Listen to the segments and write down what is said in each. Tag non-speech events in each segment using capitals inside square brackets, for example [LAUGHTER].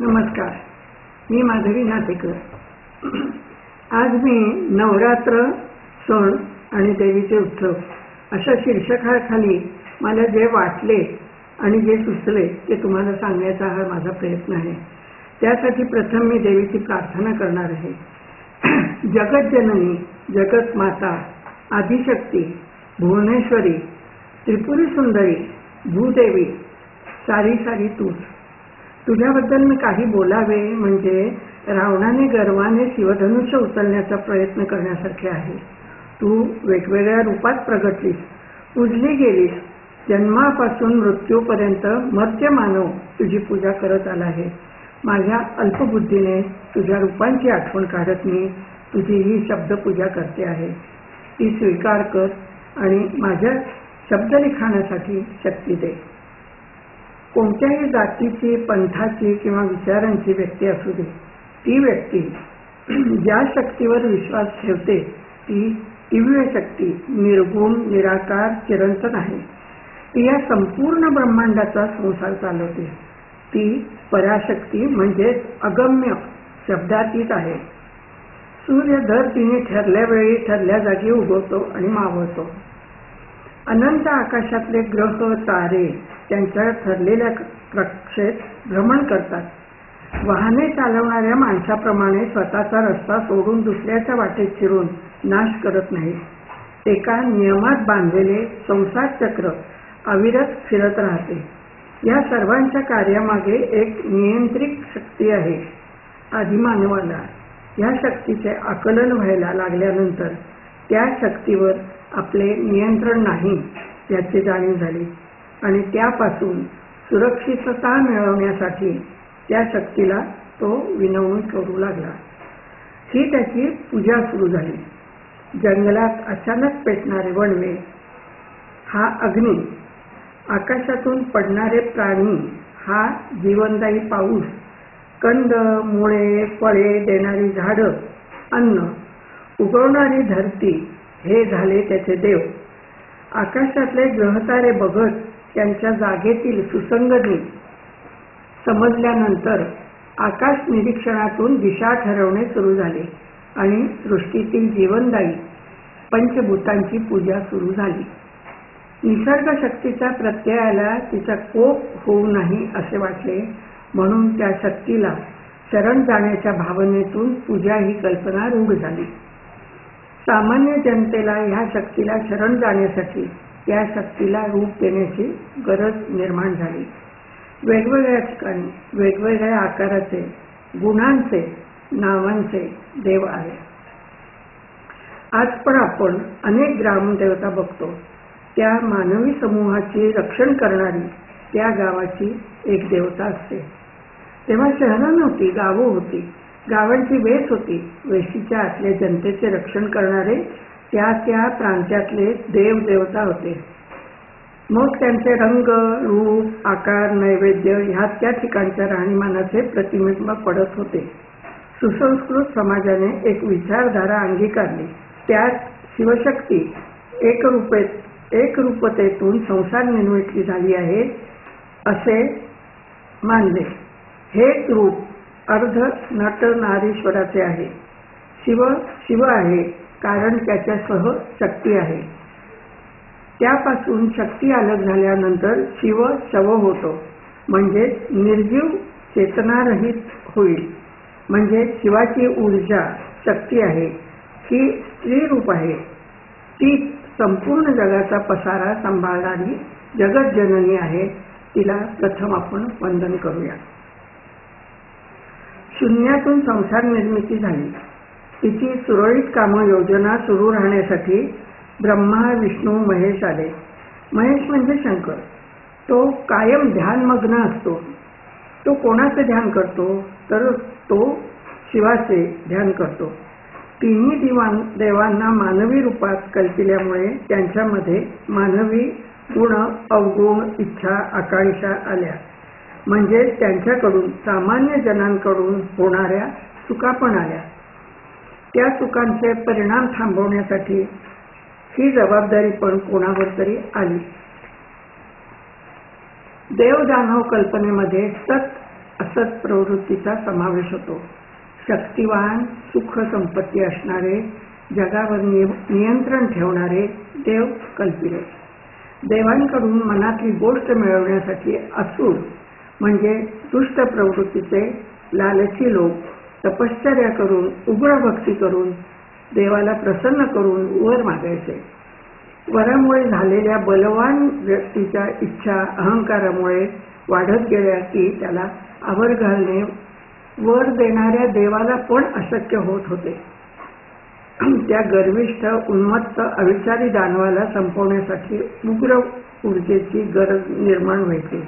नमस्कार. मी माधवी नातेकर आज मी नवरात्र सण आणि देवीचे उत्सव अशा शीर्षकाखाली मला जे वाटले आणि जे सुचले ते तुम्हाला सांगण्याचा हा माझा प्रयत्न आहे. त्यासाठी प्रथम मी देवीची प्रार्थना करणार आहे. जगतजननी जगत माता आदिशक्ती भुवनेश्वरी त्रिपुरी सुंदरी भूदेवी सारी सारी तूच तुझ्याबद्दल मी काही बोलावे म्हणजे रावणाने गर्वाने शिवधनुष्य उचलण्याचा प्रयत्न करण्यासारखे आहे. तू वेगवेगळ्या रूपात प्रगटलीस पूजली गेलीस. जन्मापासून मृत्यूपर्यंत मर्त्य मानव तुझी पूजा करत आला आहे. माझ्या अल्पबुद्धीने तुझ्या रूपांची आठवण काढत मी तुझी ही शब्दपूजा करते आहे. ती स्वीकार कर आणि माझ्या शब्दलिखाणासाठी शक्ती दे. कोणत्याही जातीची पंथाची किंवा विचारांची व्यक्ती असू दे ती व्यक्ती [CLEARS THROAT] ज्या शक्तीवर विश्वास ठेवते ती दिव्य शक्ती निर्गुण निराकार चिरंतन आहे. ती या संपूर्ण ब्रह्मांडाचा संसार चालवते. ती पराशक्ती म्हणजेच अगम्य शब्दातीत आहे. सूर्य दर तिने ठरल्या वेळी ठरल्या जागी उगवतो आणि मावळतो. अनंत आकाशातले ग्रह तारे त्यांच्या ठरलेल्या कक्षेत भ्रमण करतात. वाहने चालवणाऱ्या माणसाप्रमाणे स्वतःचा रस्ता सोडून दुसऱ्याच्या वाटेत शिरून नाश करत नाहीत एका नियमात बांधलेले संसार चक्र अविरत फिरत राहते. या सर्वांच्या कार्यामागे एक नियंत्रित शक्ती आहे आदिमानवाला या शक्तीचे आकलन व्हायला लागल्यानंतर त्या शक्तीवर आपले नियंत्रण नाही याची जाणीव झाली. आणि त्यापासून सुरक्षितता मिळवण्यासाठी त्या शक्तीला तो विनवणी करू लागला. ही त्याची पूजा सुरू झाली. जंगलात अचानक पेटणारे वणवे हा अग्नी आकाशातून पडणारे प्राणी हा जीवनदायी पाऊस कंद मुळे फळे देणारी झाडं अन्न उगवणारी धरती हे झाले त्याचे देव. आकाशातले ग्रहतारे बघत त्यांच्या जागेतील सुसंगती समजल्यानंतर आकाश निरीक्षणातून दिशा ठरवणे सुरू झाले आणि सृष्टीतील जीवनदायी पंचभूतांची पूजा सुरू झाली. निसर्ग शक्तीच्या प्रत्ययाला तिचा कोप होऊ नाही असे वाटले म्हणून त्या शक्तीला शरण जाण्याच्या भावनेतून पूजा ही कल्पना रूढ झाली. सामान्य जनतेला ह्या शक्तीला शरण जाण्यासाठी या शक्तीला रूप देण्याची गरज निर्माण झाली. वेगवेगळ्या ठिकाणी वेगवेगळ्या आकाराचे गुणांचे नावांचे देव आहे आज पण आपण अनेक ग्रामदेवता बघतो. त्या मानवी समूहाचे रक्षण करणारी त्या गावाची एक देवता असते. तेव्हा शहरं नव्हती गावं होती. गावांची वेस होती. वेशीच्या आतले जनतेचे रक्षण करणारे त्या त्या प्रांत्यातले देव देवता होते. मग त्यांचे रंग रूप आकार नैवेद्य ह्या त्या ठिकाणच्या राहणीमानाचे प्रतिबिंब पडत होते. सुसंस्कृत समाजाने एक विचारधारा अंगीकारली. त्यात शिवशक्ती एक रूपे एक रूपतेतून संसार निर्मिती झाली आहे असे मानले. हे रूप अर्ध नट नारीश्वराचे आहे. शिव शिव आहे कारण त्याच्यासह शक्ती आहे. त्यापासून शक्ती अलग झाल्यानंतर शिव शव होतो. म्हणजे निर्जीव चेतनारहित होईल. म्हणजे शिवाची ऊर्जा शक्ती आहे. ही स्त्री रूप आहे. ती संपूर्ण जगाचा पसारा सांभाळणारी जगज्जननी आहे. तिला प्रथम आपण वंदन करूया. शून्यातून संसार निर्मिती झाली. तिची सुरळीत कामं योजना सुरू राहण्यासाठी ब्रह्मा विष्णू महेश आले. महेश म्हणजे शंकर. तो कायम ध्यानमग्न असतो. तो कोणाचं ध्यान करतो? तर तो शिवाचे ध्यान करतो. तिन्ही दिवान देवांना मानवी रूपात कल्पिल्यामुळे त्यांच्यामध्ये मानवी गुण अवगुण इच्छा आकांक्षा आल्या. म्हणजे त्यांच्याकडून सामान्य जनांकडून होणाऱ्या चुका पण आल्या. त्या चुकांचे परिणाम थांबवण्यासाठी ही जबाबदारी पण कोणावर तरी आली. देवदानव कल्पनेमध्ये सत असत प्रवृत्तीचा समावेश होतो. शक्तिवान सुख संपत्ती असणारे जगावर नियंत्रण ठेवणारे देव कल्पिले. देवांकडून मनातली गोष्ट मिळवण्यासाठी असूर म्हणजे दुष्ट प्रवृत्तीचे लालची लोक तपश्चर्या करून उग्र भक्ती करून देवाला प्रसन्न करून वर मागायचे. वरामुळे झालेल्या बलवान व्यक्तीच्या इच्छा अहंकारामुळे वाढत गेल्या की त्याला आवर घालणे वर देणाऱ्या देवाला पण अशक्य होत होते. त्या गर्विष्ठ उन्मत्त अविचारी दानवाला संपवण्यासाठी उग्र ऊर्जेची गरज निर्माण व्हायची.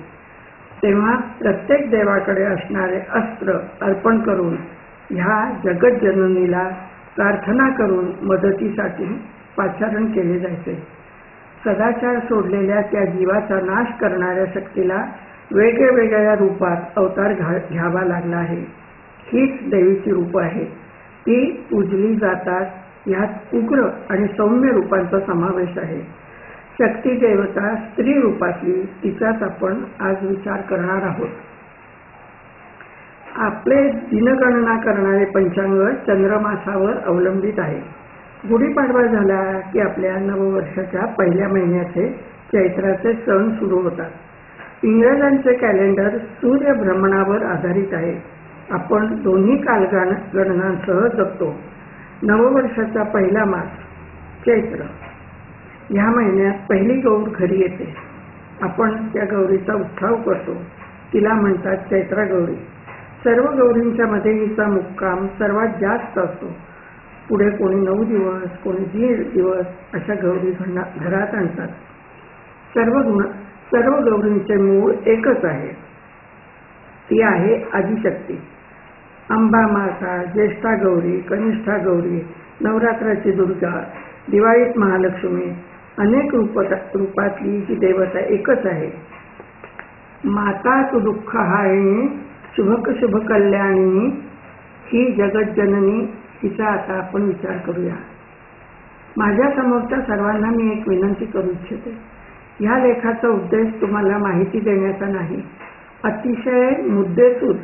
तेव्हा प्रत्येक देवाकडे असणारे अस्त्र अर्पण करून ह्या जगज्जननीला प्रार्थना करून मदतीसाठी पाचारण केले जायचे. सदाचार सोडलेल्या त्या जीवाचा नाश करणाऱ्या शक्तीला वेगवेगळ्या रूपात अवतार घ्यावा लागला आहे. हीच देवीची रूप आहे. ती पूजली जातात यात उग्र आणि सौम्य रूपांचा समावेश आहे. शक्ती देवता स्त्री रूपातली तिचाच आपण आज विचार करणार आहोत. आपले दिनगणना करणारे पंचांग चंद्रमासावर अवलंबित आहे. गुढीपाडवा झाला की आपल्या नववर्षाच्या पहिल्या महिन्याचे चैत्राचे सण सुरू होतात. इंग्रजांचे कॅलेंडर सूर्यभ्रमणावर आधारित आहे. आपण दोन्ही कालगणनांसह जगतो. नववर्षाचा पहिला मास चैत्र. ह्या महिन्यात पहिली गौर घरी येते. आपण त्या गौरीचा उत्साह करतो. तिला म्हणतात चैत्रा गौरी. सर्व गौरींच्या मध्ये हिचा मुक्काम सर्वात जास्त असतो. पुढे कोणी नऊ दिवस कोणी दीड दिवस अशा गौरी घरात आणतात. सर्व गुण सर्व गौरींचे मूळ एकच आहे. ती आहे आदिशक्ती. अंबा माता ज्येष्ठा गौरी कनिष्ठा गौरी नवरात्राची दुर्गा दिवाळीत महालक्ष्मी अनेक रूप रूपातली ही देवता एकच आहे. माता तू दुःख हायणी शुभक शुभ कल्याणी ही जगज्जननी हिचा आता आपण विचार करूया. माझ्या समोरच्या सर्वांना मी एक विनंती करू इच्छिते. ह्या लेखाचा उद्देश तुम्हाला माहिती देण्याचा नाही. अतिशय मुद्देसूद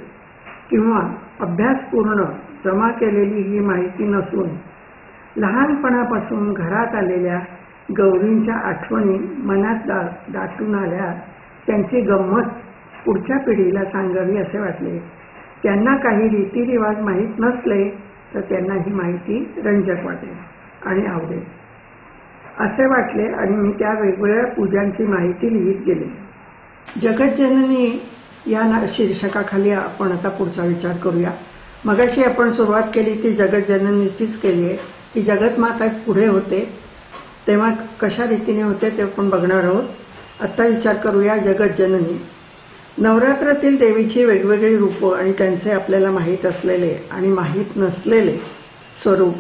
किंवा अभ्यासपूर्ण जमा केलेली ही माहिती नसून लहानपणापासून घरात आलेल्या गौरींच्या आठवणी मनात दा दाटून आल्या. त्यांची गंमत पुढच्या पिढीला सांगावी असे वाटले. त्यांना काही रीतिरिवाज माहीत नसले तर त्यांना ही माहिती रंजक वाटेल आणि आवडेल. असे वाटले आणि मी त्या वेगवेगळ्या पूजांची माहिती लिहित गेले. जगज्जननी या शीर्षकाखाली आपण आता पुढचा विचार करूया. मगाशी आपण सुरुवात केली ती जगज्जननीचीच केली आहे. की जगतमाता पुढे होते. तेव्हा कशा रीतीने होते ते आपण बघणार आहोत. आता विचार करूया जगज्जननी नवरात्रातील देवीची वेगवेगळी रूपं आणि त्यांचे आपल्याला माहीत असलेले आणि माहीत नसलेले स्वरूप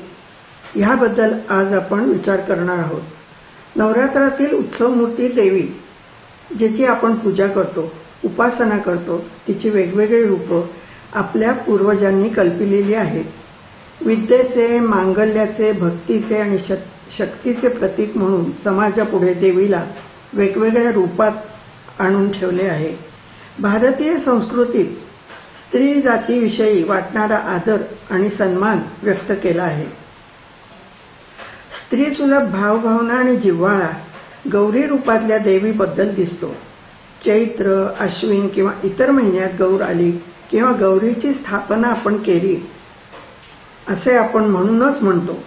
ह्याबद्दल आज आपण विचार करणार आहोत. नवरात्रातील उत्सवमूर्ती देवी ज्याची आपण पूजा करतो उपासना करतो तिची वेगवेगळी रूपं आपल्या पूर्वजांनी कल्पिलेली आहेत. विद्येचे मांगल्याचे भक्तीचे आणि शक्तीचे प्रतीक म्हणून समाजापुढे देवीला वेगवेगळ्या रूपात आणून ठेवले आहे. भारतीय संस्कृतीत स्त्री जातीविषयी वाटणारा आदर आणि सन्मान व्यक्त केला आहे. स्त्री सुलभ भावभावना आणि जिव्हाळा गौरी रूपातल्या देवीबद्दल दिसतो. चैत्र अश्विन किंवा इतर महिन्यात गौर आली किंवा गौरीची स्थापना आपण केली असे आपण म्हणूनच म्हणतो.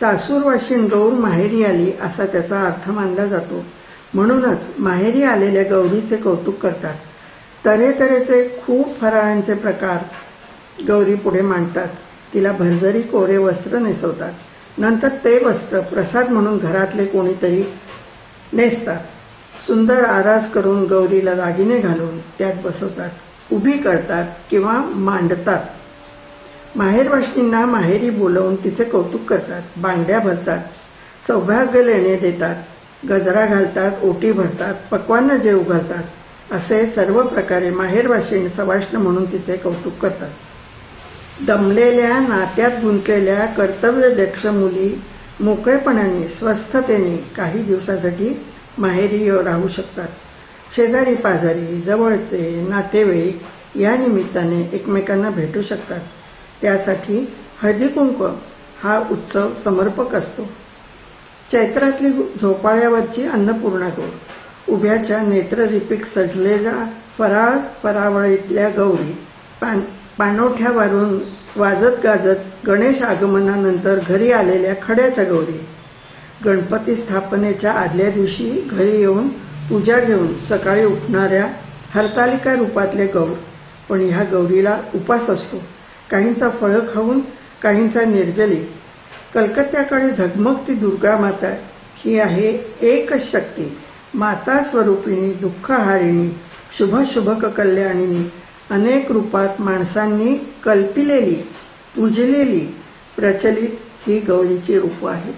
सासूरवाशीन गौर माहेरी आली असा त्याचा अर्थ मानला जातो. म्हणूनच माहेरी आलेल्या गौरीचे कौतुक करतात. तऱ्हेतऱ्हेचे खूप फराळांचे प्रकार गौरी पुढे मांडतात. तिला भरभरी कोरे वस्त्र नेसवतात. नंतर ते वस्त्र प्रसाद म्हणून घरातले कोणीतरी नेसतात. सुंदर आरास करून गौरीला दागिने घालून त्यात बसवतात. उभी करतात किंवा मांडतात. माहेरवाशींना माहेरी बोलवून तिचे कौतुक करतात बांगड्या भरतात सौभाग्य लेणे देतात गजरा घालतात ओटी भरतात पक्वांना जेव घालतात असे सर्व प्रकारे माहेरवाशीण सवाष्ण म्हणून तिचे कौतुक करतात. दमलेल्या नात्यात गुंतलेल्या कर्तव्यदक्ष मुली मोकळेपणाने स्वस्थतेने काही दिवसासाठी माहेरी राहू शकतात. शेजारी पाजारी जवळचे नातेवाईक या निमित्ताने एकमेकांना भेटू शकतात. त्यासाठी हळदीकुंकू हा उत्सव समर्पक असतो. चैत्रातली झोपाळ्यावरची अन्नपूर्णा गौर उभ्याच्या नेत्ररिपीक सजलेला फराळ फरावळीतल्या गौरी पान पाणवठ्यावरून वाजत गाजत गणेश आगमनानंतर घरी आलेल्या खड्याच्या गौरी. गणपती स्थापनेच्या आदल्या दिवशी घरी येऊन पूजा घेऊन सकाळी उठणाऱ्या हरतालिका रूपातले गौर पण ह्या गौरीला उपास असतो. काहींचा फळं खाऊन काहींचा निर्जली. कलकत्त्याकडे झगमगती दुर्गा माता. ही आहे एकच शक्ती. माता स्वरूपिणी दुःखहारिणी शुभ शुभ कल्याणिनी अनेक रूपात माणसांनी कल्पिलेली पूजलेली प्रचलित ही गौरीची रूपं आहेत